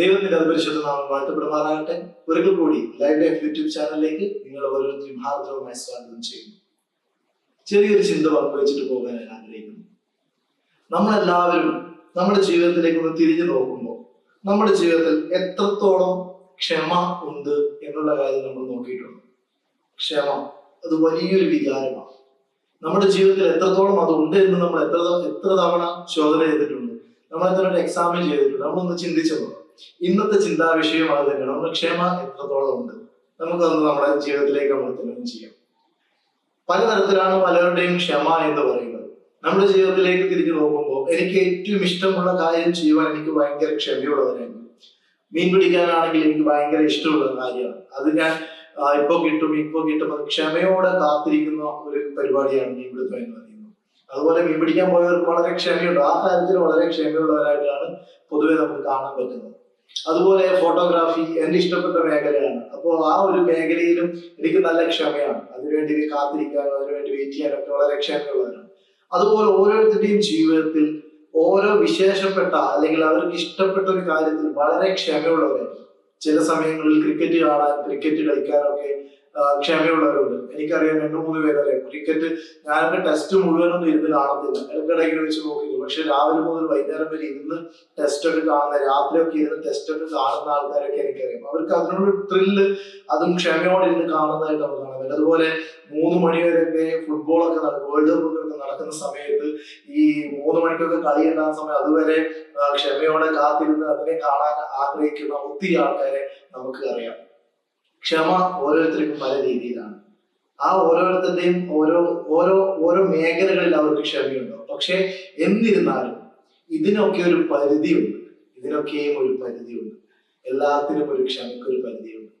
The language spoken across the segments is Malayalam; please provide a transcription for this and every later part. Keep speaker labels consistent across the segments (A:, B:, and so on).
A: ദൈവത്തിന്റെ അതിപരിശുദ്ധ നാമം വാഴ്ത്തപ്പെടുമാറാകട്ടെ. ഒരിക്കൽ കൂടി ലൈവ് ലൈഫ് യൂട്യൂബ് ചാനലിലേക്ക് നിങ്ങൾ ഓരോരുത്തരും ഭാരതവുമായി സ്വാഗതം ചെയ്യുന്നു. ചെറിയൊരു ചിന്ത പങ്കുവച്ചിട്ട് പോകാൻ ഞാൻ ആഗ്രഹിക്കുന്നു. നമ്മളെല്ലാവരും നമ്മുടെ ജീവിതത്തിലേക്ക് ഒന്ന് തിരിഞ്ഞു നോക്കുമ്പോൾ നമ്മുടെ ജീവിതത്തിൽ എത്രത്തോളം ക്ഷമ ഉണ്ട് എന്നുള്ള കാര്യം നമ്മൾ നോക്കിയിട്ടുണ്ട്. ക്ഷമ അത് വലിയൊരു വികാരമാണ്. നമ്മുടെ ജീവിതത്തിൽ എത്രത്തോളം അതുണ്ട് എന്ന് നമ്മൾ എത്ര എത്ര തവണ ശോധന ചെയ്തിട്ടുണ്ട്. നമ്മൾ എത്ര എക്സാമിൻ ചെയ്തിട്ടുണ്ട്. നമ്മളൊന്ന് ചിന്തിച്ചു ഇന്നത്തെ ചിന്താ വിഷയം അത് തന്നെയാണ് നമ്മുടെ ക്ഷമ എത്രത്തോളം ഉണ്ട്? നമുക്കൊന്ന് നമ്മുടെ ജീവിതത്തിലേക്ക് നമ്മൾ ചെയ്യാം. പലതരത്തിലാണ് പലരുടെയും ക്ഷമ എന്ന് പറയുന്നത്. നമ്മുടെ ജീവിതത്തിലേക്ക് തിരിഞ്ഞു നോക്കുമ്പോൾ എനിക്ക് ഏറ്റവും ഇഷ്ടമുള്ള കാര്യം ചെയ്യുവാൻ എനിക്ക് ഭയങ്കര ക്ഷമയുള്ളവരായിരുന്നു മീൻ പിടിക്കാനാണെങ്കിൽ എനിക്ക് ഭയങ്കര ഇഷ്ടമുള്ള കാര്യമാണ്. അത് ഞാൻ ഇപ്പൊ കിട്ടും ഇപ്പൊ കിട്ടും അത് ക്ഷമയോടെ കാത്തിരിക്കുന്ന ഒരു പരിപാടിയാണ് മീൻ പിടുത്തം എന്ന് പറയുന്നത്. അതുപോലെ മീൻ പിടിക്കാൻ പോയവർക്ക് വളരെ ക്ഷമയുണ്ട്. ആ കാര്യത്തിൽ വളരെ ക്ഷമയുള്ളവരായിട്ടാണ് പൊതുവെ നമുക്ക് കാണാൻ പറ്റുന്നത്. അതുപോലെ ഫോട്ടോഗ്രാഫി എന്റെ ഇഷ്ടപ്പെട്ട മേഖലയാണ്. അപ്പോൾ ആ ഒരു മേഖലയിലും എനിക്ക് നല്ല ക്ഷമയാണ്. അതിനുവേണ്ടി കാത്തിരിക്കാനും അതിനുവേണ്ടി വെയിറ്റ് ചെയ്യാനൊക്കെ വളരെ ക്ഷമയുള്ളവരാണ്. അതുപോലെ ഓരോരുത്തരുടെയും ജീവിതത്തിൽ ഓരോ വിശേഷപ്പെട്ട അല്ലെങ്കിൽ അവർക്ക് ഇഷ്ടപ്പെട്ട ഒരു കാര്യത്തിൽ വളരെ ക്ഷമയുള്ളവരാണ് ചില സമയങ്ങളിൽ ക്രിക്കറ്റ് കാണാൻ ക്രിക്കറ്റ് കളിക്കാനൊക്കെ ക്ഷമയുള്ളവരുണ്ട്. എനിക്കറിയാം രണ്ടു മൂന്ന് പേരറിയാം ക്രിക്കറ്റ് ഞാനൊക്കെ ടെസ്റ്റ് മുഴുവനൊന്നും ഇരുന്ന് കാണത്തില്ല. ഇടയ്ക്കിടയ്ക്ക് വെച്ച് നോക്കില്ല പക്ഷെ രാവിലെ മുതൽ വൈകുന്നേരം വരെ ഇരുന്ന് ടെസ്റ്റ് ഒക്കെ കാണുന്ന രാത്രിയൊക്കെ ഇരുന്ന് ടെസ്റ്റ് ഒക്കെ കാണുന്ന ആൾക്കാരൊക്കെ എനിക്കറിയാം. അവർക്ക് അതിനോട് ത്രില്ല് അതും ക്ഷമയോടെ ഇരുന്ന് കാണുന്നതായിട്ട് നമുക്ക് കാണാൻ പറ്റും. അതുപോലെ മൂന്ന് മണി വരെ ഫുട്ബോൾ ഒക്കെ നടക്കും വേൾഡ് കപ്പ് ഒക്കെ നടക്കുന്ന സമയത്ത് ഈ മൂന്ന് മണിക്കൊക്കെ കളി ഉണ്ടാകുന്ന സമയം അതുവരെ ക്ഷമയോടെ കാത്തിരുന്ന് അതിനെ കാണാൻ ആഗ്രഹിക്കുന്ന ഒത്തിരി ആൾക്കാരെ നമുക്ക് അറിയാം. ക്ഷമ ഓരോരുത്തർക്കും പല രീതിയിലാണ്. ആ ഓരോരുത്തരുടെയും ഓരോ ഓരോ ഓരോ മേഖലകളിൽ അവർക്ക് ക്ഷമയുണ്ടോ. പക്ഷെ എന്നിരുന്നാലും ഇതിനൊക്കെ ഒരു പരിധിയുണ്ട്. ഇതിനൊക്കെയും ഒരു പരിധിയുണ്ട്. എല്ലാത്തിനും ഒരു ക്ഷമയ്ക്ക് ഒരു പരിധിയുണ്ട്.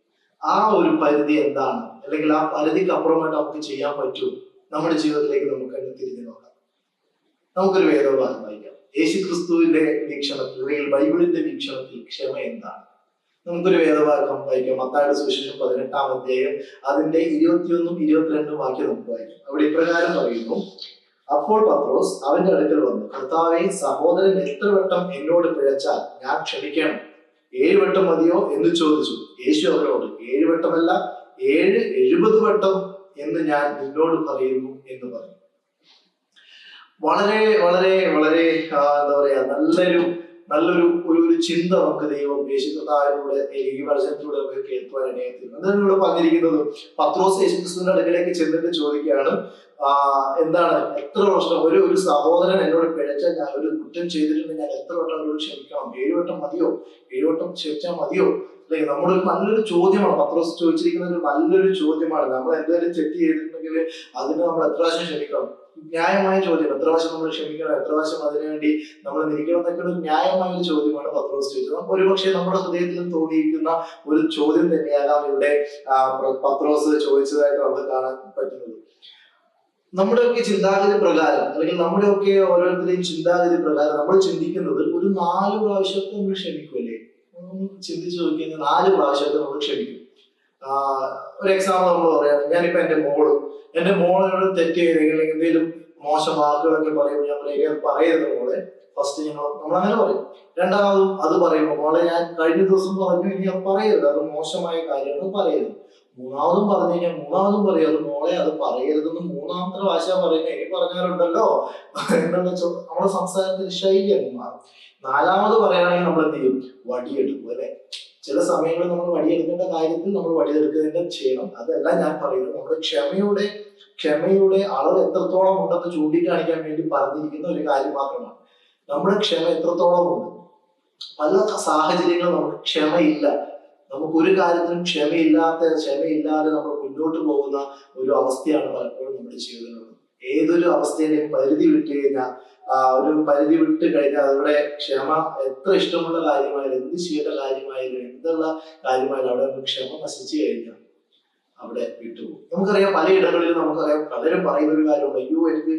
A: ആ ഒരു പരിധി എന്താണ്? അല്ലെങ്കിൽ ആ പരിധിക്ക് അപ്പുറമായിട്ട് നമുക്ക് ചെയ്യാൻ പറ്റുമോ നമ്മുടെ ജീവിതത്തിലേക്ക് നമുക്ക് അതിന് തിരിഞ്ഞു നോക്കാം. നമുക്കൊരു വേദഭാഗം വായിക്കാം. യേശു ക്രിസ്തുവിന്റെ വീക്ഷണത്തിൽ അല്ലെങ്കിൽ ബൈബിളിന്റെ വീക്ഷണത്തിൽ ക്ഷമ എന്താണ്? നമുക്കൊരു വേദഭാഗം വായിക്കാം. മത്തായുടെ സുവിശേഷം പതിനെട്ടാം അധ്യായം. അതിന്റെ ഇരുപത്തിയൊന്നും ഇരുപത്തിരണ്ടും വാക്യം നമുക്ക് വായിക്കാം. അവിടെ ഇപ്രകാരം പറയുന്നു. അപ്പോൾ പത്രോസ് അവന്റെ അടുക്കൽ വന്നു. കർത്താവെ സഹോദരൻ എത്ര വട്ടം എന്നോട് പിഴച്ചാൽ ഞാൻ ക്ഷമിക്കണം. ഏഴ് വട്ടം മതിയോ എന്ന് ചോദിച്ചു. യേശു അവരോട് ഏഴ് വട്ടമല്ല ഏഴ് എഴുപത് വട്ടം എന്ന് ഞാൻ നിന്നോട് പറയുന്നു എന്ന് പറഞ്ഞു. വളരെ വളരെ വളരെ എന്താ പറയാ നല്ലൊരു നല്ലൊരു ഒരു ഒരു ചിന്ത നമുക്ക് ദൈവം യേശുക്രിസ്തുവിലൂടെ ഈ വചനത്തിലൂടെ നമുക്ക് കേൾക്കുവാൻ ഇടയായിത്തീരുന്നു. അതാണ് ഇവിടെ പറഞ്ഞിരിക്കുന്നത് പത്രോസ് യേശുക്രിസ്തുവിന്റെ അടുക്കലേക്ക് ചെന്നിട്ട് ചോദിക്കുകയാണ് എന്താണ് എത്ര വർഷം ഒരു ഒരു സഹോദരൻ എന്നോട് പിഴച്ച ഞാൻ ഒരു കുറ്റം ചെയ്തിട്ടുണ്ട് ഞാൻ എത്ര വട്ടം അവരോട് ക്ഷമിക്കണം? ഏഴു വട്ടം മതിയോ? ഏഴു വട്ടം ക്ഷമിച്ചാൽ മതിയോ? അല്ലെങ്കിൽ നമ്മുടെ നല്ലൊരു ചോദ്യമാണ്. പത്രോസ് ചോദിച്ചിരിക്കുന്ന ഒരു നല്ലൊരു ചോദ്യമാണ്. നമ്മൾ എന്തായാലും തെറ്റ് ചെയ്തിട്ടുണ്ടെങ്കിൽ അതിന് നമ്മൾ എത്ര പ്രാവശ്യം ക്ഷമിക്കണം? ന്യായമായ ചോദ്യം. എത്ര വശം നമ്മൾ ക്ഷമിക്കണം? എത്ര പ്രാവശ്യം അതിനുവേണ്ടി നമ്മൾ നിൽക്കണം എന്നൊക്കെ ഒരു ന്യായമായ ഒരു ചോദ്യമാണ് പത്രോസ് ചോദിച്ചത്. ഒരുപക്ഷെ നമ്മുടെ ഹൃദയത്തിലും തോന്നിയിരിക്കുന്ന ഒരു ചോദ്യം തന്നെയാകാം ഇവിടെ പത്രോസ് ചോദിച്ചതായിട്ട് നമുക്ക് കാണാൻ പറ്റുന്നത്. നമ്മുടെയൊക്കെ ചിന്താഗതി പ്രകാരം അല്ലെങ്കിൽ നമ്മുടെയൊക്കെ ഓരോരുത്തരുടെയും ചിന്താഗതി പ്രകാരം നമ്മൾ ചിന്തിക്കുന്നത് ഒരു നാല് പ്രാവശ്യത്തെ നമ്മൾ ക്ഷമിക്കുമല്ലേ ചിന്തിച്ചു നോക്കിയാൽ നാല് പ്രാവശ്യത്തെ നമ്മൾ ക്ഷമിക്കും. ഒരു എക്സാമ്പിൾ നമ്മൾ പറയാം. ഞാനിപ്പോ എന്റെ മോൾ എന്റെ മോളോട് തെറ്റ് ചെയ്തെങ്കിൽ എന്തെങ്കിലും മോശം വാക്കുകളൊക്കെ പറയുമ്പോൾ ഞാൻ പറയുക പറയുന്ന മോളെ. ഫസ്റ്റ് ഞങ്ങൾ നമ്മൾ അങ്ങനെ പറയും. രണ്ടാമതും അത് പറയുമ്പോൾ മോളെ ഞാൻ കഴിഞ്ഞ ദിവസം പറഞ്ഞു ഇനി അത് പറയരുത്. അത് മോശമായ കാര്യങ്ങൾ പറയരുത്. മൂന്നാമതും പറഞ്ഞു കഴിഞ്ഞാൽ മൂന്നാമതും പറയും അത് മോളെ അത് പറയരുതെന്ന് മൂന്നാമത്തെ പ്രാവശ്യം പറയുന്നത് ഇനി പറഞ്ഞാലുണ്ടല്ലോ നമ്മുടെ സംസാരത്തിൽ അങ്ങ് മാറും നാലാമത് പറയുകയാണെങ്കിൽ നമ്മൾ എന്ത് ചെയ്യും? വടിയെടുക്കും അല്ലെ? ചില സമയങ്ങളിൽ നമ്മൾ വടിയെടുക്കേണ്ട കാര്യത്തിൽ നമ്മൾ വടിയെടുക്കുക ചെയ്യണം അതല്ല ഞാൻ പറയുന്നത്. നമ്മുടെ ക്ഷമയുടെ ക്ഷമയുടെ അളവ് എത്രത്തോളം ഉണ്ടെന്ന് ചൂണ്ടിക്കാണിക്കാൻ വേണ്ടി പറഞ്ഞിരിക്കുന്ന ഒരു കാര്യം മാത്രമാണ്. നമ്മുടെ ക്ഷമ എത്രത്തോളം ഉണ്ട്? പല സാഹചര്യങ്ങളും നമുക്ക് ക്ഷമയില്ല. നമുക്ക് ഒരു കാര്യത്തിനും ക്ഷമയില്ലാത്ത ക്ഷമയില്ലാതെ നമ്മൾ മുന്നോട്ട് പോകുന്ന ഒരു അവസ്ഥയാണ് പലപ്പോഴും നമ്മുടെ ജീവിതത്തിലുള്ളത്. ഏതൊരു അവസ്ഥയിലെയും പരിധി വിട്ട് കഴിഞ്ഞാൽ ഒരു പരിധി വിട്ട് കഴിഞ്ഞാൽ അവിടെ ക്ഷമ എത്ര ഇഷ്ടമുള്ള കാര്യമായാലും എന്ത് ചെയ്യേണ്ട കാര്യമായാലും എന്തുള്ള കാര്യമായാലും അവിടെ നമുക്ക് ക്ഷമ നശിച്ചു കഴിഞ്ഞാൽ അവിടെ വിട്ടുപോകും. നമുക്കറിയാം പലയിടങ്ങളിലും നമുക്കറിയാം പലരും പറയുന്ന ഒരു കാര്യമുണ്ട് അയ്യോ എനിക്ക്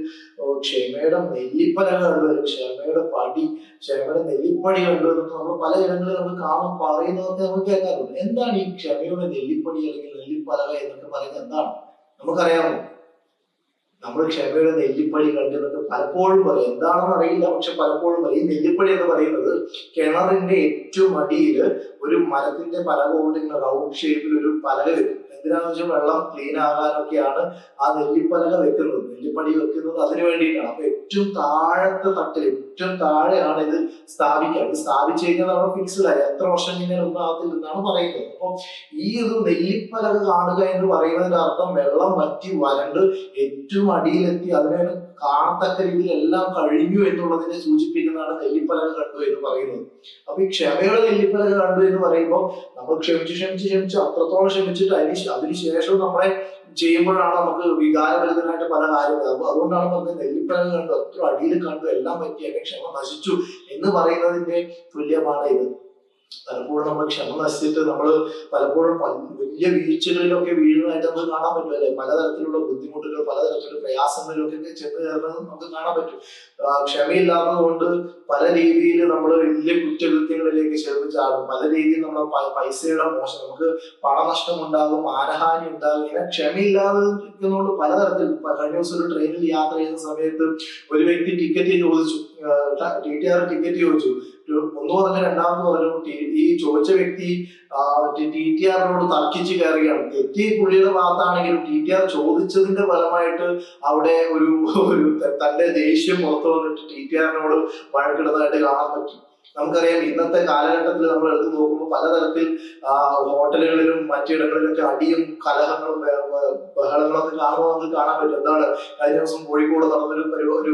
A: ക്ഷമയുടെ നെല്ലിപ്പല കണ്ടു ക്ഷമയുടെ പടി ക്ഷമയുടെ നെല്ലിപ്പടി കണ്ടു എന്നൊക്കെ നമ്മൾ പല ഇടങ്ങളിൽ നമ്മൾ കാണാൻ പറയുന്നതൊക്കെ നമുക്ക് കേൾക്കാറുണ്ട്. എന്താണ് ഈ ക്ഷമയുടെ നെല്ലിപ്പടി അല്ലെങ്കിൽ നെല്ലിപ്പലക എന്നൊക്കെ പറയുന്നത് എന്താണ്? നമുക്കറിയാമോ? നമ്മൾ ക്ഷമയുടെ നെല്ലിപ്പള്ളി കണ്ടെന്നൊക്കെ പലപ്പോഴും പറയും. എന്താണെന്ന് അറിയില്ല പക്ഷെ പലപ്പോഴും പറയും. നെല്ലിപ്പള്ളി എന്ന് പറയുന്നത് കിണറിന്റെ ഏറ്റവും അടിയിൽ ഒരു മരത്തിന്റെ പലക കൊണ്ട് ഇങ്ങനെ റൗണ്ട് ഷേപ്പിൽ ഒരു പലക വെക്കും എന്തിനാന്ന് വെച്ചാൽ വെള്ളം ക്ലീൻ ആകാനൊക്കെയാണ് ആ നെല്ലിപ്പലക വെക്കുന്നത്. നെല്ലിപ്പടി വെക്കുന്നത് അതിനു വേണ്ടിയിട്ടാണ്. അപ്പൊ ഏറ്റവും താഴത്തെ തട്ടിൽ ഏറ്റവും താഴെയാണ് ഇത് സ്ഥാപിക്കുക. ഇത് സ്ഥാപിച്ചു കഴിഞ്ഞാൽ നമ്മൾ ഫിക്സ്ഡായി എത്ര വർഷം കഴിഞ്ഞാൽ ഒന്നും ആകത്തില്ല എന്നാണ് പറയുന്നത്. അപ്പൊ ഈ ഒരു നെല്ലിപ്പലക കാണുക എന്ന് പറയുന്നതിന്റെ അർത്ഥം വെള്ളം വറ്റി വരണ്ട് ഏറ്റവും അടിയിലെത്തി അതിനെ കാണത്തക്ക രീതിയിൽ എല്ലാം കഴിഞ്ഞു എന്നുള്ളതിനെ സൂചിപ്പിക്കുന്നതാണ് നെല്ലിപ്പലക കണ്ടു എന്ന് പറയുന്നത്. അപ്പൊ ഈ ക്ഷമയുടെ നെല്ലിപ്പലക കണ്ടു എന്ന് പറയുമ്പോൾ നമ്മൾ ക്ഷമിച്ച് ക്ഷമിച്ച് ക്ഷമിച്ച് അത്രത്തോളം ക്ഷമിച്ചിട്ട് അതിന് അതിനുശേഷം നമ്മളെ ചെയ്യുമ്പോഴാണ് നമുക്ക് വികാരഭരിതനായിട്ട് പല കാര്യങ്ങൾ അപ്പൊ അതുകൊണ്ടാണ് പറഞ്ഞത് നെല്ലിപ്പലക കണ്ടു അത്ര അടിയിൽ കണ്ടു എല്ലാം പറ്റി എന്റെ ക്ഷമ നശിച്ചു എന്ന് പറയുന്നതിന്റെ തുല്യമാണ് ഇത്. പലപ്പോഴും നമ്മൾ ക്ഷമ നശിച്ചിട്ട് നമ്മൾ പലപ്പോഴും വലിയ വീഴ്ചകളിലൊക്കെ വീഴുന്നതായിട്ട് നമുക്ക് കാണാൻ പറ്റും അല്ലെ? പലതരത്തിലുള്ള ബുദ്ധിമുട്ടുകൾ പലതരത്തിലുള്ള പ്രയാസങ്ങളിലൊക്കെ ചെന്ന് കയറുന്നത് നമുക്ക് കാണാൻ പറ്റും. ക്ഷമയില്ലാത്തത് കൊണ്ട് പല രീതിയിൽ നമ്മൾ വലിയ കുറ്റകൃത്യങ്ങളിലേക്ക് ചെന്ന് ചാടും. പല രീതിയിൽ നമ്മൾ പൈസയുടെ മോശം നമുക്ക് പണനഷ്ടം ഉണ്ടാകും മാനഹാനി ഉണ്ടാകും. ഇങ്ങനെ ക്ഷമയില്ലാതെ ഇരിക്കുന്നതുകൊണ്ട് പലതരത്തിൽ കഴിഞ്ഞ ദിവസം ഒരു ട്രെയിനിൽ യാത്ര ചെയ്യുന്ന സമയത്ത് ഒരു വ്യക്തി ടിക്കറ്റ് ചോദിച്ചു. ടി ടി ആർ ടിക്കറ്റ് ചോദിച്ചു. ഒന്ന് പറഞ്ഞ രണ്ടാമത് പറഞ്ഞു ഈ ചോദിച്ച വ്യക്തി ടി ടി ആറിനോട് തർക്കിച്ച് കയറുകയാണ്. തെറ്റി പുള്ളിയുടെ ഭാഗത്താണെങ്കിലും ടി ടി ആർ ചോദിച്ചതിന്റെ ഫലമായിട്ട് അവിടെ ഒരു ഒരു തന്റെ ദേഷ്യം പുറത്തു വന്നിട്ട് ടി ടി ആറിനോട് വഴക്കിടുന്നതായിട്ട് കാണാൻ പറ്റി. നമുക്കറിയാം ഇന്നത്തെ കാലഘട്ടത്തിൽ നമ്മൾ എടുത്തു നോക്കുമ്പോൾ പലതരത്തിൽ ഹോട്ടലുകളിലും മറ്റിടങ്ങളിലൊക്കെ അടിയും കലഹങ്ങളും ബഹളങ്ങളൊക്കെ കാണുമ്പോൾ നമുക്ക് കാണാൻ പറ്റും. എന്താണ്? കഴിഞ്ഞ ദിവസം കോഴിക്കോട് നടന്നൊരു ഒരു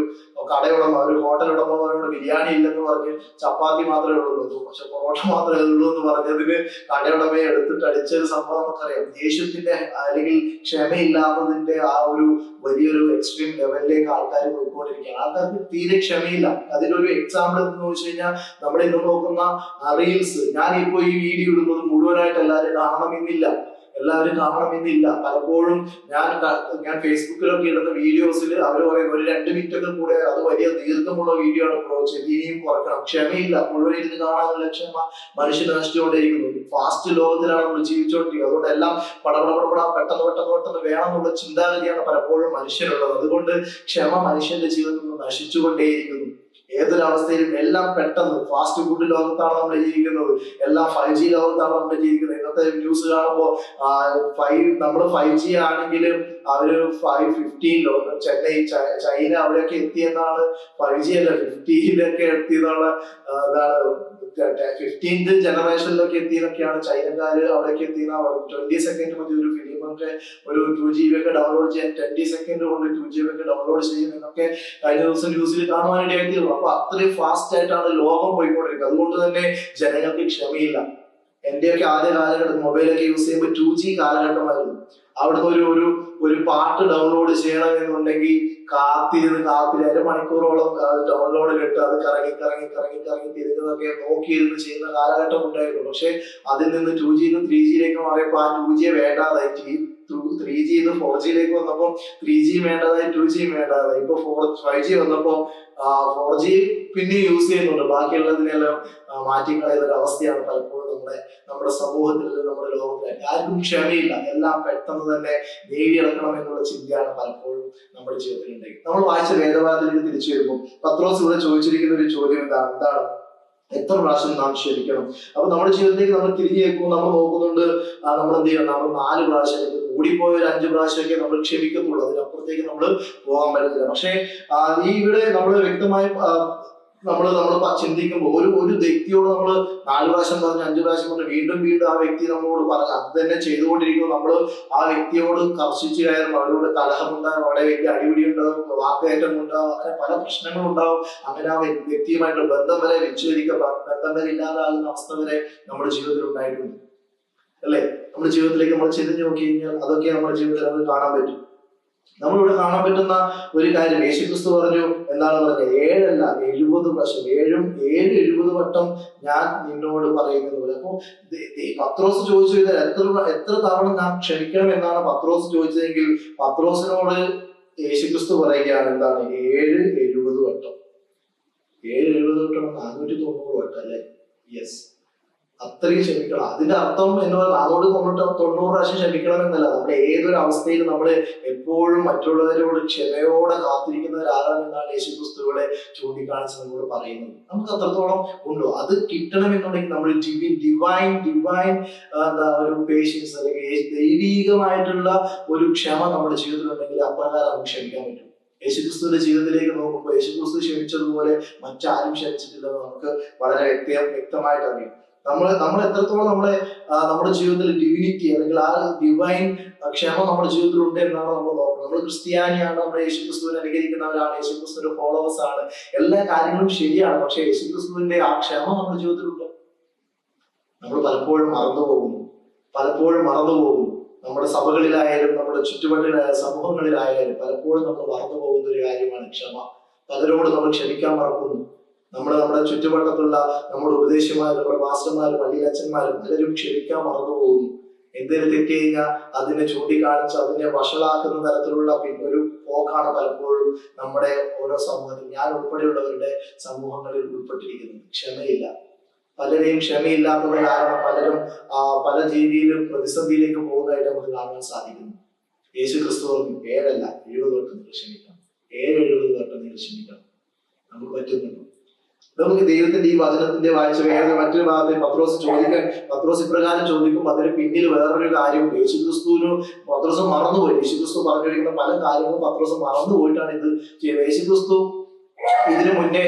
A: കടയുടമ ഒരു ഹോട്ടൽ ഉടമയോട് ബിരിയാണി ഇല്ലെന്ന് പറഞ്ഞ് ചപ്പാത്തി മാത്രമേ ഉള്ളൂ പക്ഷെ പൊറോട്ട മാത്രമേ ഉള്ളൂ എന്ന് പറഞ്ഞതിന് കടയുടമയെ എടുത്തിട്ട് അടിച്ചൊരു സംഭവം നമുക്കറിയാം. ദേഷ്യത്തിന്റെ അല്ലെങ്കിൽ ക്ഷമയില്ലാത്തതിന്റെ ആ ഒരു വലിയൊരു എക്സ്ട്രീം ലെവലിലേക്ക് ആൾക്കാർ പോയിക്കൊണ്ടിരിക്കുകയാണ്. ആൾക്കാർക്ക് തീരെ ക്ഷമയില്ല. അതിനൊരു എക്സാമ്പിൾ എന്ന് ചോദിച്ചു കഴിഞ്ഞാൽ നമ്മൾ ഇന്ന് നോക്കുന്ന റീൽസ് ഞാൻ ഇപ്പോൾ ഈ വീഡിയോ ഇടുന്നത് മുഴുവനായിട്ട് എല്ലാവരും കാണണമെന്നില്ല. എല്ലാവരും കാണണമെന്നില്ല. പലപ്പോഴും ഞാൻ ഞാൻ ഫേസ്ബുക്കിലൊക്കെ ഇടുന്ന വീഡിയോസിൽ അവർ പറയും ഒരു രണ്ട് മിനിറ്റ് ഒക്കെ കൂടെ അത് വലിയ ദീർഘമുള്ള വീഡിയോ ആണ് പ്രോച്ച് ഇനിയും കുറക്കണം. ക്ഷമയില്ല. മുഴുവൻ ഇരുന്ന് കാണാനുള്ള ക്ഷമ മനുഷ്യന് നശിച്ചുകൊണ്ടേയിരിക്കുന്നു ഫാസ്റ്റ് ലോകത്തിലാണ് നമ്മൾ ജീവിച്ചുകൊണ്ടിരിക്കുന്നത്. അതുകൊണ്ട് എല്ലാം പടപട പടപട പെട്ടെന്ന് പെട്ടെന്ന് പെട്ടെന്ന് വേണമെന്നുള്ള ചിന്താഗതിയാണ് പലപ്പോഴും മനുഷ്യനുള്ളത്. അതുകൊണ്ട് ക്ഷമ മനുഷ്യന്റെ ജീവിതത്തിൽ നിന്ന് നശിച്ചുകൊണ്ടേയിരിക്കുന്നു. ഏതൊരവസ്ഥയിലും എല്ലാം പെട്ടെന്ന് ഫാസ്റ്റ് ഫുഡ് ലോകത്താണ് നമ്മൾ ജീവിക്കുന്നത്. എല്ലാം ഫൈവ് ജി ലോകത്താണ് നമ്മൾ ജീവിക്കുന്നത്. ഇന്നത്തെ ന്യൂസ് കാണുമ്പോൾ ഫൈവ് നമ്മൾ ഫൈവ് ജി ആണെങ്കിലും അവർ ഫൈവ് ഫിഫ്റ്റീനിലോ ചെന്നൈ ചൈന അവിടെയൊക്കെ എത്തിയെന്നാണ് ഫൈവ് ജി അല്ല ഫിഫ്റ്റീനിലൊക്കെ എത്തിയെന്നുള്ള ഫിഫ്റ്റീൻത് ജനറേഷനിലൊക്കെ എത്തിയെന്നൊക്കെയാണ് ചൈനക്കാർ അവിടേക്ക് എത്തിയെന്നാണ് ട്വന്റി സെക്കൻഡ് മതി ഒരു ഫിലിമൊക്കെ ഒരു ടു ജി ബി ഒക്കെ ഡൗൺലോഡ് ചെയ്യാൻ ട്വന്റി സെക്കൻഡ് കൊണ്ട് ടു ജി ബി ഒക്കെ ഡൗൺലോഡ് ചെയ്യും എന്നൊക്കെ കഴിഞ്ഞ ദിവസം ന്യൂസിൽ കാണുവാനിടയായിട്ടുള്ളൂ അപ്പൊ അത്രയും ഫാസ്റ്റ് ആയിട്ടാണ് ലോകം പോയിക്കൊണ്ടിരിക്കുന്നത്. അതുകൊണ്ട് തന്നെ ജനങ്ങൾക്ക് ക്ഷമയില്ല. എന്റെയൊക്കെ ആദ്യ കാലഘട്ടം മൊബൈലൊക്കെ യൂസ് ചെയ്യുമ്പോൾ ടു ജി കാലഘട്ടമായിരുന്നു. അവിടുന്ന് ഒരു ഒരു പാട്ട് ഡൗൺലോഡ് ചെയ്യണം എന്നുണ്ടെങ്കിൽ കാത്തിരുന്ന് കാത്തിരുന്ന് അരമണിക്കൂറോളം കിട്ടുക അത് കറങ്ങി കറങ്ങി കറങ്ങി കറങ്ങി തിരിഞ്ഞതൊക്കെ നോക്കിയിരുന്ന് ചെയ്യുന്ന കാലഘട്ടം ഉണ്ടായിരുന്നു. പക്ഷെ അതിൽ നിന്ന് ടു ജിന്ന് ത്രീ ജിയിലേക്ക് മാറിയപ്പോൾ ആ ടു ജിയെ വേണ്ടാതായി ത്രീ ജി ഫോർ ജിയിലേക്ക് വന്നപ്പോൾ ത്രീ ജി വേണ്ടതായി ടു ജി വേണ്ടതായി. ഇപ്പൊ ഫോർ ഫൈവ് ജി വന്നപ്പോ ഫോർ ജി പിന്നെ യൂസ് ചെയ്യുന്നുണ്ട്. ബാക്കിയുള്ളതിനെല്ലാം മാറ്റി കളയുന്ന ഒരു അവസ്ഥയാണ് പലപ്പോഴും നമ്മുടെ സമൂഹത്തിൽ നമ്മുടെ ലോകത്തിൽ ആർക്കും ക്ഷമയില്ല. എല്ലാം പെട്ടെന്ന് തന്നെ നേടിയെടുക്കണം എന്നുള്ള ചിന്തയാണ് പലപ്പോഴും നമ്മുടെ ജീവിതത്തിൽ ഉണ്ടെങ്കിൽ നമ്മൾ വായിച്ച വേദവാദത്തിലേക്ക് തിരിച്ചു വരുമ്പോൾ പത്രോസ് ഇവിടെ ചോദിച്ചിരിക്കുന്ന ഒരു ചോദ്യം എന്താണ് എന്താണ്? എത്ര പ്രാവശ്യം നാം ക്ഷമിക്കണം? അപ്പൊ നമ്മുടെ ജീവിതത്തിലേക്ക് നമ്മൾ തിരിഞ്ഞു കേൾക്കുമ്പോൾ നമ്മൾ നോക്കുന്നുണ്ട് നമ്മൾ എന്ത് ചെയ്യണം? നമ്മൾ നാല് പ്രാവശ്യം കൂടിപ്പോയ ഒരു അഞ്ച് പ്രാവശ്യമൊക്കെ നമ്മൾ ക്ഷമിക്കത്തുള്ളൂ. അതിനപ്പുറത്തേക്ക് നമ്മൾ പോകാൻ പറ്റത്തില്ല. പക്ഷേ ഈ ഇവിടെ നമ്മൾ വ്യക്തമായി നമ്മൾ നമ്മൾ ചിന്തിക്കുമ്പോൾ ഒരു ഒരു വ്യക്തിയോട് നമ്മൾ നാല് പ്രാവശ്യം പറഞ്ഞ് അഞ്ച് പ്രാവശ്യം പറഞ്ഞ് വീണ്ടും വീണ്ടും ആ വ്യക്തി നമ്മളോട് പറഞ്ഞ് അത് തന്നെ ചെയ്തുകൊണ്ടിരിക്കുമ്പോൾ നമ്മൾ ആ വ്യക്തിയോട് കർശിച്ചു കയറും അവരോട് കലഹമുണ്ടാകും അവിടെ വലിയ അടിപിടി ഉണ്ടാകും വാക്കേറ്റം ഉണ്ടാകും അങ്ങനെ പല പ്രശ്നങ്ങളും ഉണ്ടാകും അങ്ങനെ ആ വ്യ- വ്യക്തിയുമായിട്ട് ബന്ധം വരെ വിച്ഛേദിക്കപ്പെടും ബന്ധം വരെ ഇല്ലാതാകുന്ന അവസ്ഥ വരെ നമ്മുടെ ജീവിതത്തിൽ ഉണ്ടായിട്ടുണ്ട്. അല്ലേ? നമ്മുടെ ജീവിതത്തിലേക്ക് നമ്മൾ ചെയ്തു നോക്കി കഴിഞ്ഞാൽ അതൊക്കെ നമ്മുടെ ജീവിതത്തിൽ നമുക്ക് കാണാൻ പറ്റും. നമ്മളിവിടെ കാണാൻ പറ്റുന്ന ഒരു കാര്യം യേശുക്രിസ്തു പറഞ്ഞു എന്താണ് പറഞ്ഞത്. ഏഴല്ല എഴുപത് പ്രാവശ്യം ഏഴും ഏഴ് എഴുപത് വട്ടം ഞാൻ നിന്നോട് പറയുന്നത് പോലെ. അപ്പൊ ദേ- ദേ- പത്രോസ് ചോദിച്ചു ഇത് എത്ര എത്ര തവണ ഞാൻ ക്ഷമിക്കണം എന്നാണ് പത്രോസ് ചോദിച്ചതെങ്കിൽ പത്രോസിനോട് യേശുക്രിസ്തു പറയുകയാണ് എന്താണ്? ഏഴ് എഴുപത് വട്ടം. ഏഴ് എഴുപത് വട്ടം നാനൂറ്റി തൊണ്ണൂറ് വട്ടം അല്ലേ? യെസ് അത്രയും ക്ഷമിക്കണം. അതിന്റെ അർത്ഥം എന്ന് പറഞ്ഞാൽ അതോട് തൊണ്ണൂറ്റ തൊണ്ണൂറ് പ്രാവശ്യം ക്ഷമിക്കണം എന്നല്ല. നമ്മുടെ ഏതൊരു അവസ്ഥയിൽ നമ്മൾ എപ്പോഴും മറ്റുള്ളവരോട് ക്ഷമയോടെ കാത്തിരിക്കുന്നവരാകണമെന്നാണ് യേശു ക്രിസ്തുവിടെ ചൂണ്ടിക്കാണിച്ച് നമ്മോട് പറയുന്നത്. നമുക്ക് അത്രത്തോളം ഉണ്ടോ? അത് കിട്ടണമെന്നുണ്ടെങ്കിൽ നമ്മൾ ഡിവി ഡിവൈൻ ഡിവൈൻ എന്താ ഒരു പേഷ്യൻസ് അല്ലെങ്കിൽ ദൈവീകമായിട്ടുള്ള ഒരു ക്ഷമ നമ്മുടെ ജീവിതത്തിൽ ഉണ്ടെങ്കിൽ അപ്രകാരം നമുക്ക് ക്ഷമിക്കാൻ പറ്റും. യേശുക്രിസ്തുവിന്റെ ജീവിതത്തിലേക്ക് നോക്കുമ്പോൾ യേശുക്രിസ്തു ക്ഷമിച്ചതുപോലെ മറ്റാരും ക്ഷമിച്ചിട്ടില്ലെന്ന് നമുക്ക് വളരെ വ്യക്തി വ്യക്തമായിട്ട് അറിയാം. നമ്മൾ നമ്മൾ എത്രത്തോളം നമ്മളെ നമ്മുടെ ജീവിതത്തിൽ ഡിവിനിറ്റി അല്ലെങ്കിൽ ആ ഡിവൈൻ ക്ഷേമം നമ്മുടെ ജീവിതത്തിൽ ഉണ്ട് എന്നാണ് നമ്മൾ നോക്കുന്നത്. നമ്മൾ ക്രിസ്ത്യാനിയാണ് നമ്മുടെ യേശുക്രിസ്തുവിനെ അനുകരിക്കുന്നവരാണ് യേശുക്രിസ്തുവിന്റെ ഫോളോവേഴ്സ് ആണ്. എല്ലാ കാര്യങ്ങളും ശരിയാണ്. പക്ഷെ യേശുക്രിസ്തുവിന്റെ ആ ക്ഷേമം നമ്മുടെ ജീവിതത്തിലുണ്ട് നമ്മൾ പലപ്പോഴും മറന്നു പോകുന്നു. പലപ്പോഴും മറന്നു പോകുന്നു. നമ്മുടെ സഭകളിലായാലും നമ്മുടെ ചുറ്റുപാടിലായാലും സമൂഹങ്ങളിലായാലും പലപ്പോഴും നമ്മൾ മറന്നു പോകുന്ന ഒരു കാര്യമാണ് ക്ഷമ. പലരോട് നമ്മൾ ക്ഷമിക്കാൻ മറക്കുന്നു. നമ്മൾ നമ്മുടെ ചുറ്റുവട്ടത്തുള്ള നമ്മുടെ ഉപദേശിമാരും നമ്മുടെ മാസ്റ്റർമാരും പള്ളിയച്ഛന്മാരും പലരും ക്ഷമിക്കാൻ മറന്നു പോകുന്നു എന്തെങ്കിലും തെറ്റ് കഴിഞ്ഞാൽ അതിനെ ചൂണ്ടിക്കാണിച്ച് അതിനെ വഷളാക്കുന്ന തരത്തിലുള്ള ഒരു പോക്കാണ് പലപ്പോഴും നമ്മുടെ ഓരോ സമൂഹത്തിൽ ഞാൻ ഉൾപ്പെടെയുള്ളവരുടെ സമൂഹങ്ങളിൽ ഉൾപ്പെട്ടിരിക്കുന്നത്. ക്ഷമയില്ല. പലരെയും ക്ഷമയില്ലാത്തത് കാരണം പലരും പല രീതിയിലും പ്രതിസന്ധിയിലേക്ക് പോകുന്നതായിട്ട് നമുക്ക് കാണാൻ സാധിക്കുന്നു. യേശു ക്രിസ്തു ഏഴല്ല എഴുപത് വട്ടം നിങ്ങൾ ക്ഷമിക്കണം. ഏഴ് എഴുപത് വട്ടം നിങ്ങൾ ക്ഷമിക്കണം. നമുക്ക് പറ്റുന്നുണ്ടോ? നമുക്ക് ദൈവത്തിന്റെ ഈ വചനത്തിന്റെ വായിച്ച വേറെ മറ്റൊരു ഭാഗത്തെ പത്രോസ് ചോദിക്കാൻ പത്രോസ് ഇപ്രകാരം ചോദിക്കും അതിന് പിന്നിൽ വേറൊരു കാര്യമുണ്ട് യേശു ക്രിസ്തുവിന് പത്രോസ് മറന്നുപോയി. യേശു ക്രിസ്തു പറഞ്ഞിരിക്കുന്ന പല കാര്യങ്ങളും പത്രോസ് മറന്നുപോയിട്ടാണ് ഇത് ചെയ്യുന്നത് യേശു ക്രിസ്തു ഇതിനു മുന്നേ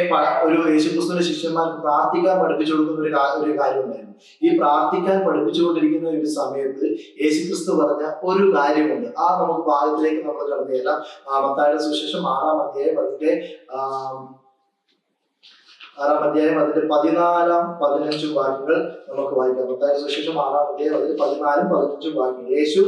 A: ഒരു യേശുക്രിസ്തുവിന്റെ ശിഷ്യന്മാർക്ക് പ്രാർത്ഥിക്കാൻ പഠിപ്പിച്ചു കൊടുക്കുന്ന ഒരു ഒരു കാര്യമുണ്ടായിരുന്നു ഈ പ്രാർത്ഥിക്കാൻ പഠിപ്പിച്ചുകൊണ്ടിരിക്കുന്ന ഒരു സമയത്ത് യേശുക്രിസ്തു പറഞ്ഞ ഒരു കാര്യമുണ്ട്. ആ നമുക്ക് ഭാഗത്തിലേക്ക് നമ്മൾ കടന്നു ചെല്ലാം. മത്തായുടെ സുശേഷം ആറാം അധ്യായം അതിന്റെ ആറാം അധ്യായം അതിന്റെ പതിനാലാം പതിനഞ്ചും വാക്യങ്ങൾ നമുക്ക് വായിക്കാം. മത്തായിയുടെ സുശേഷം ആറാം അധ്യായം അതിന്റെ പതിനാലും പതിനഞ്ചും വാക്യങ്ങൾ. യേശു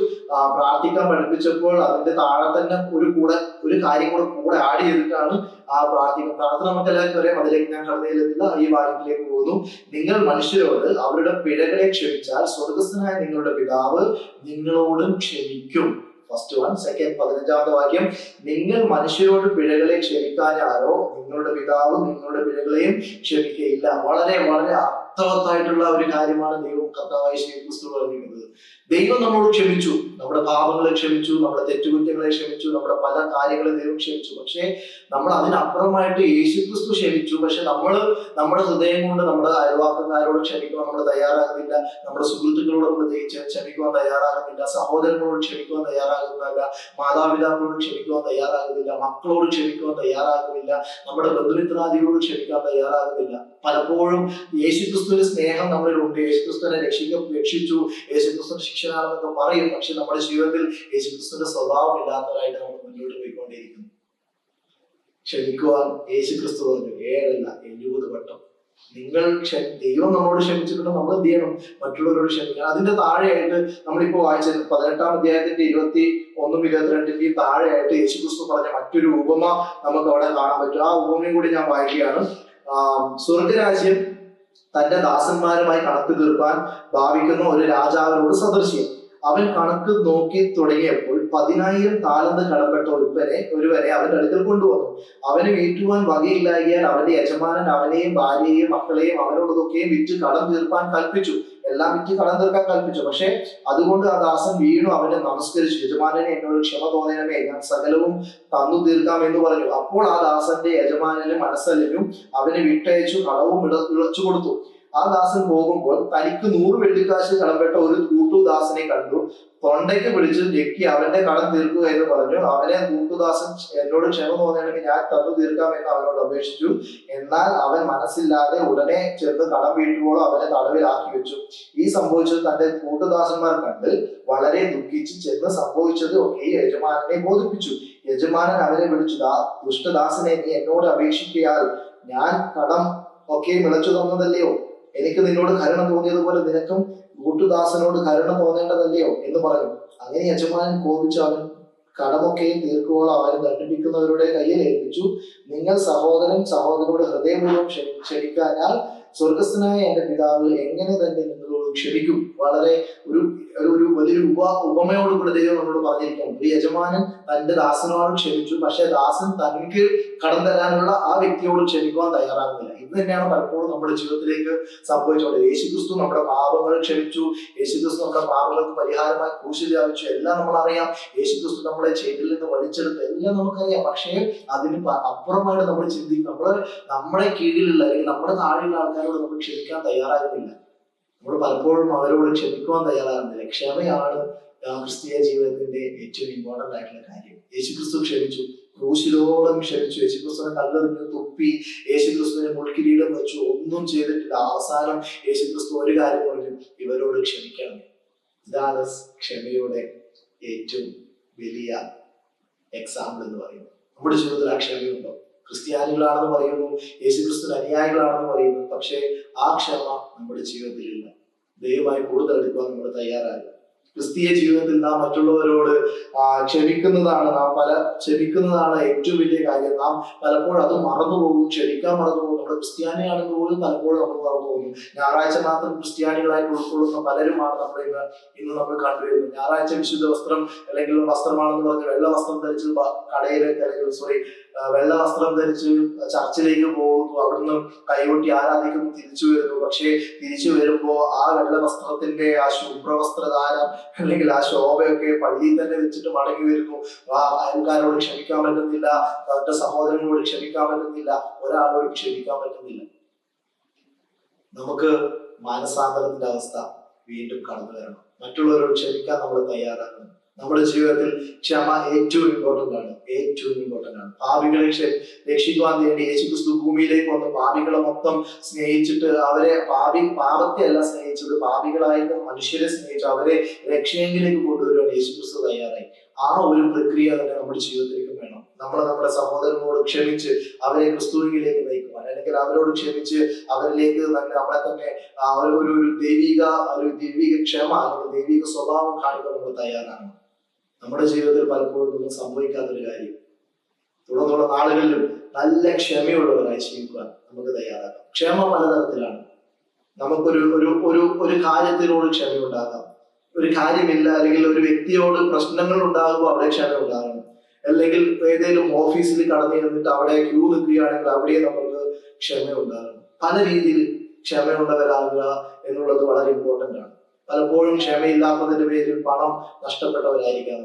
A: പ്രാർത്ഥിക്കാൻ പഠിപ്പിച്ചപ്പോൾ അതിന്റെ താഴെ തന്നെ ഒരു കൂടെ ഒരു കാര്യം കൂടെ കൂടെ ആഡ് ചെയ്തിട്ടാണ് ആ പ്രാർത്ഥിക്കുന്നത്. പ്രാർത്ഥന നമുക്ക് എല്ലാവർക്കും അറിയാം അതിലേക്ക് ഞാൻ കടന്നയിലെത്തില്ല ഈ വാക്യത്തിലേക്ക് പോകുന്നു. നിങ്ങൾ മനുഷ്യരോട് അവരുടെ പിഴകളെ ക്ഷമിച്ചാൽ സ്വർഗസ്ഥനായ നിങ്ങളുടെ പിതാവ് നിങ്ങളോടും ക്ഷമിക്കും. ഫസ്റ്റ് വൺ സെക്കൻഡ് പതിനഞ്ചാമത്തെ വാക്യം നിങ്ങൾ മനുഷ്യരോട് പിഴകളെ ക്ഷമിക്കാനാരോ നിങ്ങളുടെ പിതാവ് നിങ്ങളുടെ പിഴകളെയും ക്ഷമിക്കുകയില്ല വളരെ വളരെ അർത്ഥവത്തായിട്ടുള്ള ഒരു കാര്യമാണ് ദൈവം കർത്താവായി ശ്രീ ക്രിസ്തു പറഞ്ഞിരിക്കുന്നത്. ദൈവം നമ്മളോട് ക്ഷമിച്ചു നമ്മുടെ പാപങ്ങളെ ക്ഷമിച്ചു നമ്മുടെ തെറ്റുകുറ്റങ്ങളെ ക്ഷമിച്ചു നമ്മുടെ പല കാര്യങ്ങളെ ദൈവം ക്ഷമിച്ചു. പക്ഷേ നമ്മൾ അതിനപ്പുറമായിട്ട് യേശു ക്രിസ്തു ക്ഷമിച്ചു. പക്ഷെ നമ്മൾ നമ്മുടെ ഹൃദയം കൊണ്ട് നമ്മുടെ അയൽവാക്കന്മാരോട് ക്ഷമിക്കുവാൻ നമ്മൾ തയ്യാറാകുന്നില്ല. നമ്മുടെ സുഹൃത്തുക്കളോട് നമ്മൾ ക്ഷമിക്കുവാൻ തയ്യാറാകുന്നില്ല. സഹോദരങ്ങളോട് ക്ഷമിക്കുവാൻ തയ്യാറാകുന്നില്ല. മാതാപിതാക്കളോട് ക്ഷമിക്കുവാൻ തയ്യാറാകുന്നില്ല. മക്കളോട് ക്ഷമിക്കുവാൻ തയ്യാറാകുന്നില്ല. നമ്മുടെ ബന്ധുമിത്രാദികളോട് ക്ഷമിക്കാൻ തയ്യാറാകുന്നില്ല. പലപ്പോഴും യേശുക്രിസ്തുവിന്റെ സ്നേഹം നമ്മളിലുണ്ട്. യേശുക്രിസ്തുവിനെ രക്ഷിക്ക രക്ഷിച്ചു. യേശുക്രിസ്തുവിന്റെ ശിക്ഷനാണെന്നൊക്കെ പറയും. പക്ഷെ നമ്മുടെ ജീവിതത്തിൽ യേശുക്രിസ്തുവിന്റെ സ്വഭാവം ഇല്ലാത്തവരായിട്ട് നമ്മൾ മുന്നോട്ട് പോയിക്കൊണ്ടിരിക്കുന്നു. ക്ഷമിക്കുവാൻ യേശുക്രിസ്തു പറഞ്ഞു ഏഴല്ല എഴുപത് വട്ടം. നിങ്ങൾ ദൈവം നമ്മളോട് ക്ഷമിച്ചിട്ടുണ്ട് നമ്മൾ എന്ത് ചെയ്യണം? മറ്റുള്ളവരോട് ക്ഷമിക്കണം. അതിന്റെ താഴെയായിട്ട് നമ്മളിപ്പോ വായിച്ചത് പതിനെട്ടാം അധ്യായത്തിന്റെ ഇരുപത്തി ഒന്നും ഇരുപത്തിരണ്ടിന്റെയും താഴെയായിട്ട് യേശുക്രിസ്തു പറഞ്ഞ മറ്റൊരു ഉപമ നമുക്ക് അവിടെ കാണാൻ പറ്റും. ആ ഉപമയും കൂടി ഞാൻ വായിക്കുകയാണ്. സ്വർഗരാജ്യം തന്റെ ദാസന്മാരുമായി കണക്ക് തീർപ്പാൻ ഭാവിക്കുന്ന ഒരു രാജാവിനോട് സദൃശ്യം അവൻ കണക്ക് നോക്കി തുടങ്ങിയപ്പോൾ പതിനായിരം താലന്ത് കടപ്പെട്ട ഒരുവനെ ഒരുവനെ അവന്റെ അടുക്കൽ കൊണ്ടുവന്നു. അവന് വീട്ടുവാൻ വകയില്ലായകയാൽ അവന്റെ യജമാനൻ അവനെയും ഭാര്യയെയും മക്കളെയും അവനോടൊക്കെയും വിറ്റ് കടം തീർപ്പാൻ കൽപ്പിച്ചു. എല്ലാം എനിക്ക് കടം തീർക്കാൻ കൽപ്പിച്ചു. പക്ഷെ അതുകൊണ്ട് ആ ദാസൻ വീണു അവനെ നമസ്കരിച്ചു. യജമാനനെ എന്നോട് ക്ഷമ തോന്നണമേ ഞാൻ സകലവും തന്നു തീർക്കാം എന്ന് പറഞ്ഞു. അപ്പോൾ ആ ദാസന്റെ യജമാനന് മനസ്സലിനും അവനെ വിട്ടയച്ചു കടവും ഇളച്ചു കൊടുത്തു ആ ദാസൻ പോകുമ്പോൾ തനിക്ക് നൂറ് വെള്ളിക്കാശ് കടംപെട്ട ഒരു കൂട്ടുദാസനെ കണ്ടു. തൊണ്ടയ്ക്ക് പിടിച്ച് ഞെക്കി അവന്റെ കടം തീർക്കുക എന്ന് പറഞ്ഞു. അവനെ കൂട്ടുദാസൻ എന്നോട് ക്ഷമ തോന്നണമെങ്കിൽ ഞാൻ തന്നു തീർക്കാം എന്ന് അവനോട് അപേക്ഷിച്ചു. എന്നാൽ അവൻ മനസ്സില്ലാതെ ഉടനെ ചെന്ന് കടം വീട്ടുമ്പോഴും അവനെ തടവിലാക്കി വെച്ചു. ഈ സംഭവിച്ചത് തന്റെ കൂട്ടുദാസന്മാർ കണ്ട് വളരെ ദുഃഖിച്ച് ചെന്ന് സംഭവിച്ചത് ഒക്കെ യജമാനനെ ബോധിപ്പിച്ചു. യജമാനൻ അവനെ വിളിച്ചു "ദാ ദുഷ്ടദാസനെ നീ എന്നോട് അപേക്ഷിക്കയാൽ ഞാൻ കടം ഒക്കെ വിളച്ചു തന്നതല്ലയോ? എനിക്ക് നിന്നോട് കരുണ തോന്നിയതുപോലെ നിനക്കും കൂട്ടുദാസനോട് കരുണ തോന്നേണ്ടതല്ലയോ എന്ന് പറഞ്ഞു. അങ്ങനെ യജമാനൻ കോപിച്ച് അവൻ കടമൊക്കെയും തീർക്കുവോളം അവൻ ദണ്ഡിപ്പിക്കുന്നവരുടെ കയ്യിൽ ഏൽപ്പിച്ചു. നിങ്ങൾ സഹോദരൻ സഹോദരനോട് ഹൃദയപൂർവം ക്ഷമിക്കാനാൽ സ്വർഗസ്ഥനായ എന്റെ പിതാവ് എങ്ങനെ തന്നെ ക്ഷമിക്കും. വളരെ ഒരു ഒരു വലിയൊരു ഉപ ഉപമയോട് കൂടെ ദൈവം നമ്മളോട് പറഞ്ഞിരിക്കുകയാണ് ഒരു യജമാനൻ തന്റെ ദാസനോട് ക്ഷമിച്ചു. പക്ഷെ ദാസൻ തനിക്ക് കടം തരാനുള്ള ആ വ്യക്തിയോട് ക്ഷമിക്കുവാൻ തയ്യാറാകുന്നില്ല. ഇത് തന്നെയാണ് പലപ്പോഴും നമ്മുടെ ജീവിതത്തിലേക്ക് സംഭവിച്ചുകൊണ്ടത് യേശുക്രിസ്തു നമ്മുടെ പാപങ്ങൾ ക്ഷമിച്ചു. യേശുക്രിസ്തു നമ്മുടെ പാപങ്ങൾക്ക് പരിഹാരമായി ക്രൂശിൽ വ്യാപിച്ചു. എല്ലാം നമ്മൾ അറിയാം യേശുക്രിസ്തു നമ്മളെ ചെയ്തിൽ നിന്ന് വലിച്ചെടുത്ത്. എല്ലാം നമുക്കറിയാം. പക്ഷേ അതിന് അപ്പുറമായിട്ട് നമ്മൾ ചിന്തിക്കും. നമ്മൾ നമ്മുടെ കീഴിലുള്ള അല്ലെങ്കിൽ നമ്മുടെ താഴെയുള്ള ആൾക്കാരോട് നമ്മൾ ക്ഷമിക്കാൻ തയ്യാറാകുന്നില്ല. നമ്മൾ പലപ്പോഴും അവരോട് ക്ഷമിക്കുവാൻ തയ്യാറാകുന്നില്ല. ക്ഷമയാണ് ക്രിസ്തീയ ജീവിതത്തിന്റെ ഏറ്റവും ഇമ്പോർട്ടന്റ് ആയിട്ടുള്ള കാര്യം. യേശുക്രിസ്തു ക്ഷമിച്ചു. ക്രൂശിലോളം ക്ഷമിച്ചു. യേശുക്രിസ്തുവിനെ കല്ലെറിഞ്ഞു തുപ്പി യേശുക്രിസ്തുവിനെ മുൾക്കിരീടം വെച്ചു. ഒന്നും ചെയ്തിട്ടില്ല. അവസാനം യേശുക്രിസ്തു ഒരു കാര്യം പറഞ്ഞു. ഇവരോട് ക്ഷമിക്കണം. ഇതാണ് ക്ഷമയുടെ ഏറ്റവും വലിയ എക്സാമ്പിൾ എന്ന് പറയുന്നത്. നമ്മുടെ ജീവിതത്തിൽ ആ ക്ഷമയുണ്ടോ? ക്രിസ്ത്യാനികളാണെന്ന് പറയുന്നു. യേശുക്രിസ്തു അനുയായികളാണെന്ന് പറയുന്നു. പക്ഷേ ആ ക്ഷമ നമ്മുടെ ജീവിതത്തിലില്ല ദൈവമായി കൂടുതൽ എടുക്കുവാൻ നമ്മൾ തയ്യാറാകും ക്രിസ്തീയ ജീവിതത്തിൽ നാം മറ്റുള്ളവരോട് ക്ഷമിക്കുന്നതാണ് നാം പല ക്ഷമിക്കുന്നതാണ് ഏറ്റവും വലിയ കാര്യം. നാം പലപ്പോഴും അത് മറന്നുപോകും ക്ഷമിക്കാൻ മറന്നുപോകും. നമ്മുടെ ക്രിസ്ത്യാനിയാണെന്ന് പോലും പലപ്പോഴും നമ്മൾ മറന്നുപോകും. ഞായറാഴ്ച മാത്രം ക്രിസ്ത്യാനികളായിട്ട് ഉൾക്കൊള്ളുന്ന പലരുമാണ് നമ്മൾ ഇന്ന് ഇന്ന് നമ്മൾ കണ്ടുവരുന്നത്. ഞായറാഴ്ച വിശുദ്ധ വസ്ത്രം അല്ലെങ്കിൽ വസ്ത്രമാണെന്ന് പറഞ്ഞ് വെള്ള വസ്ത്രം ധരിച്ച് കടയിലെ അല്ലെങ്കിൽ സോറി വെള്ള വസ്ത്രം ധരിച്ച് ചർച്ചിലേക്ക് പോകുന്നു. അവിടുന്ന് കൈകൊട്ടി ആരാധിക്കുന്നു തിരിച്ചു വരുന്നു. പക്ഷേ തിരിച്ചു വരുമ്പോ ആ വെള്ള വസ്ത്രത്തിന്റെ ആ ശുഭ്രവസ്ത്രധാരം അല്ലെങ്കിൽ ആ ശോഭയൊക്കെ പള്ളിയിൽ തന്നെ വെച്ചിട്ട് മടങ്ങി വരുന്നു. ആ അയൽക്കാരോട് ക്ഷമിക്കാൻ പറ്റുന്നില്ല. തന്റെ സഹോദരങ്ങളോട് ക്ഷമിക്കാൻ പറ്റുന്നില്ല. ഒരാളോട് ക്ഷമിക്കാൻ പറ്റുന്നില്ല. നമുക്ക് മാനസാന്തരത്തിന്റെ അവസ്ഥ വീണ്ടും കടന്നു വരണം മറ്റുള്ളവരോട് ക്ഷമിക്കാൻ നമ്മൾ തയ്യാറാകണം. നമ്മുടെ ജീവിതത്തിൽ ക്ഷമ ഏറ്റവും ഇമ്പോർട്ടന്റ് ആണ്. ഏറ്റവും ഇമ്പോർട്ടന്റ് ആണ്. പാപികളെ ക്ഷ- രക്ഷിക്കുവാൻ വേണ്ടി യേശു ക്രിസ്തു ഭൂമിയിലേക്ക് വന്ന് പാപികളെ മൊത്തം സ്നേഹിച്ചിട്ട് അവരെ പാപി പാപത്തെ അല്ല സ്നേഹിച്ചത് പാപികളായിട്ട് മനുഷ്യരെ സ്നേഹിച്ചു അവരെ രക്ഷയെങ്കിലേക്ക് കൊണ്ടുവരുവാൻ യേശു ക്രിസ്തു തയ്യാറായി. ആ ഒരു പ്രക്രിയ തന്നെ നമ്മുടെ ജീവിതത്തിലേക്ക് വേണം. നമ്മൾ നമ്മുടെ സഹോദരനോട് ക്ഷമിച്ച് അവരെ ക്രിസ്തുവിലേക്ക് നയിക്കുവാൻ. അല്ലെങ്കിൽ അവരോട് ക്ഷമിച്ച് അവരിലേക്ക് തന്നെ നമ്മളെ തന്നെ ഒരു ഒരു ദൈവിക ഒരു ദൈവിക ക്ഷമ അല്ലെങ്കിൽ ദൈവിക സ്വഭാവം കാണിക്കാൻ നമ്മൾ തയ്യാറാണ് നമ്മുടെ ജീവിതത്തിൽ പലപ്പോഴും സംഭവിക്കാത്തൊരു കാര്യം. തുടർന്നുള്ള നാളുകളിലും നല്ല ക്ഷമയുള്ളവരായി ജീവിക്കുവാൻ നമുക്ക് തയ്യാറാക്കാം. ക്ഷമ പലതരത്തിലാണ്. നമുക്കൊരു ഒരു ഒരു ഒരു കാര്യത്തിനോട് ക്ഷമയുണ്ടാകാം. ഒരു കാര്യമില്ല അല്ലെങ്കിൽ ഒരു വ്യക്തിയോട് പ്രശ്നങ്ങൾ ഉണ്ടാകുമ്പോൾ അവിടെ ക്ഷമ ഉണ്ടാകണം അല്ലെങ്കിൽ ഏതെങ്കിലും ഓഫീസിൽ കടന്നു ചെന്നിട്ട് അവിടെ ക്യൂ നിൽക്കുകയാണെങ്കിൽ അവിടെ നമുക്ക് ക്ഷമ ഉണ്ടാകണം പല രീതിയിൽ ക്ഷമയുള്ളവരാകുക എന്നുള്ളത് വളരെ ഇമ്പോർട്ടന്റ് ആണ്. പലപ്പോഴും ക്ഷമയില്ലാത്തതിന്റെ പേരിൽ പണം നഷ്ടപ്പെട്ടവരായിരിക്കാം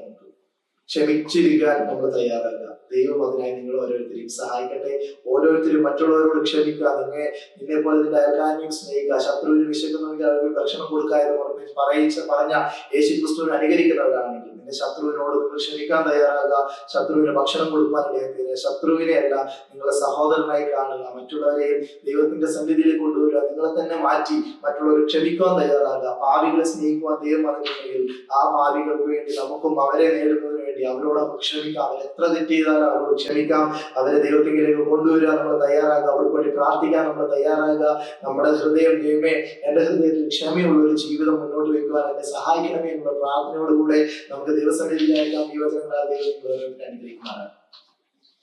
A: ക്ഷമിച്ചിരിക്കാൻ നമ്മൾ തയ്യാറല്ല. ദൈവം അതിനായി നിങ്ങൾ ഓരോരുത്തരെയും സഹായിക്കട്ടെ. ഓരോരുത്തരും മറ്റുള്ളവരോട് ക്ഷമിക്കുക. നിന്നെ നിന്നെ പോലെ നിന്റെ അയൽക്കാരനെയും സ്നേഹിക്കുക. ശത്രുവിന് വിശക്കുന്നെങ്കിൽ അവർക്ക് ഭക്ഷണം കൊടുക്കുക എന്ന് പറഞ്ഞ് പറയിച്ച പറഞ്ഞ യേശു ക്രിസ്തുവിനെ അനുകരിക്കുന്നവരാണെങ്കിൽ നിന്റെ ശത്രുവിനോട് നിങ്ങൾ ക്ഷമിക്കാൻ തയ്യാറാകുക. ശത്രുവിന് ഭക്ഷണം കൊടുക്കാൻ ഇടയാക്കുക ശത്രുവിനെ അല്ല നിങ്ങളെ സഹോദരനായി കാണുക. മറ്റുള്ളവരെയും ദൈവത്തിന്റെ സന്നിധിയിൽ കൊണ്ടുവരിക. നിങ്ങളെ തന്നെ മാറ്റി മറ്റുള്ളവരെ ക്ഷമിക്കുവാൻ തയ്യാറാകുക. പാവികളെ സ്നേഹിക്കുവാൻ ദൈവം പറഞ്ഞിട്ടുണ്ടെങ്കിൽ ആ പാവികൾക്ക് വേണ്ടി നമുക്കും അവരെ നേടുന്നതിന് വേണ്ടി അവരോട് ക്ഷമിക്കാം. അവർ എത്ര തെറ്റ് ചെയ്താലും അവരോട് ക്ഷമിക്കാം. അവരെ ദൈവത്തിലേക്ക് കൊണ്ടുവരിക നമ്മൾ തയ്യാറാകുക. അവർക്ക് വേണ്ടി പ്രാർത്ഥിക്കാൻ നമ്മൾ തയ്യാറാകുക. നമ്മുടെ ഹൃദയം ദൈവമേ എന്റെ ഹൃദയത്തിൽ ക്ഷമയുള്ള ഒരു ജീവിതം മുന്നോട്ട് വെക്കുവാൻ എന്നെ സഹായിക്കണമേ എന്നുള്ള പ്രാർത്ഥനയോടുകൂടെ നമുക്ക് ദൈവസന്നിധിയിലായിരിക്കാം വചനങ്ങളാൽ ദൈവം നിങ്ങളെ അനുഗ്രഹിക്കുമാറാണ്